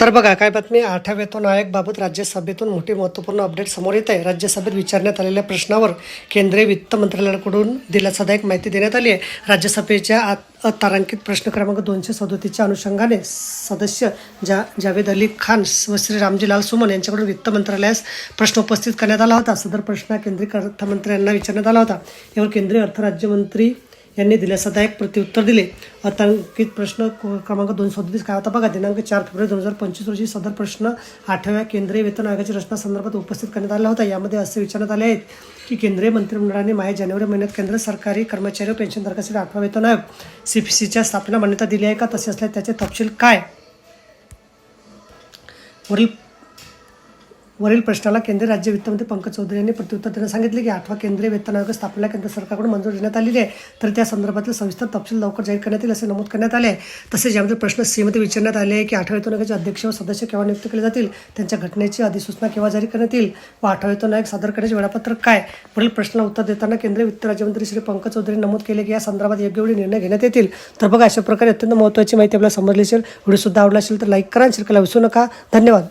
तर बघा काय बातमी? आठव्या वेतन आयोगाबाबत राज्यसभेतून मोठी महत्त्वपूर्ण अपडेट समोर येत आहे राज्यसभेत विचारण्यात आलेल्या प्रश्नावर केंद्रीय वित्त मंत्रालयाकडून दिलासादायक माहिती देण्यात आली आहे. राज्यसभेच्या आत तारांकित प्रश्न क्रमांक दोनशे सदोतीसच्या अनुषंगाने सदस्य जा जावेद अली खान व श्री रामजीलाल सुमन यांच्याकडून वित्त मंत्रालयास प्रश्न उपस्थित करण्यात आला होता. सदर प्रश्न केंद्रीय अर्थमंत्र्यांना विचारण्यात आला होता. यावर केंद्रीय अर्थराज्यमंत्री यांनी राज्यमंत्री यांनी दिलासादायक प्रत्युत्तर दिले. अतांकित प्रश्न क्रमांक दोन सदतीस काय होता? बघा दिनांक चार फेब्रुवारी दोन हजार पंचवीस रोजी सदर प्रश्न आठव्या केंद्रीय वेतन आयोगाची रचना संदर्भात उपस्थित करण्यात आला होता. यामध्ये असे विचारण्यात आले आहेत की केंद्रीय मंत्रिमंडळाने माहे जानेवारी महिन्यात केंद्र सरकारी कर्मचारी व पेन्शनधारकासाठी आठवा वेतन आयोग सी पी सीच्या स्थापना मान्यता दिली आहे का? तसे असल्यास त्याचे तपशील काय? वरील वरील प्रश्नाला केंद्रीय राज्य वित्तमंत्री पंकज चौधरी यांनी प्रत्युत्तर देताना सांगितले की आठवा केंद्रीय वेतन आयोग स्थापनेला केंद्र सरकारकडून मंजूर देण्यात आलेली आहे. तर त्या संदर्भातील सविस्तर तपशील लवकर जाहीर करण्यात येईल असे नमूद करण्यात आले तसेच यामध्ये प्रश्न सीमध्ये विचारण्यात आले आहे की आठव्या वेतन आयोगाचे अध्यक्ष व सदस्य केव्हा नियुक्त केले जातील? त्यांच्या घटनेची अधिसूचना केव्हा जारी करण्यात येईल? व आठवा वेतन आयोग सादर करण्याचे वेळापत्रक काय? वरील प्रश्नाला उत्तर देताना केंद्रीय वित्त राज्यमंत्री श्री पंकज चौधरी नमूद केले की या संदर्भात योग्य वेळी निर्णय घेण्यात येतील. तर बघा अशा प्रकारे अत्यंत महत्त्वाची माहिती आपल्याला समजली असेल व्हिडिओ सुद्धा आवडला असेल तर लाईक करा आणि शेअर करायला विसरू नका. धन्यवाद.